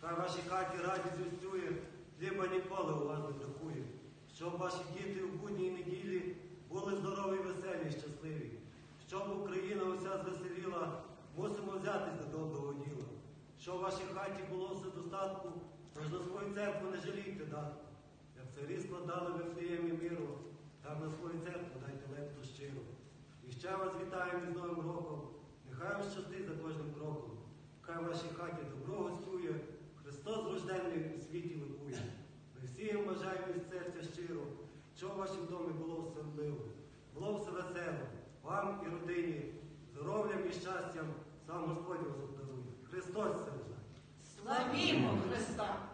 Хай вашій хаті радість устює, хліба ніколи у вас не бракує. Щоб ваші діти у будні й неділі були здорові, веселі, щасливі. Щоб Україна уся звеселіла, мусимо взятись до доброго діла. Щоб в вашій хаті було все достатку, тож на свою церкву не жалійте дати. Як царі складали в Ефлеємі миру, так на свою церкву дайте лепту щиро. І ще вас вітаємо із Новим роком. Нехай вам щастить за кожним кроком. Хай в вашій хаті добро гостює, Христос рожденний у світі ликує. Ми всім бажаємо із серця щиро, що в вашому домі було все вливо, було все весело, вам і родині, здоров'ям і щастям, сам Господь вас обдарує. Христос це бажає. Славімо Христа!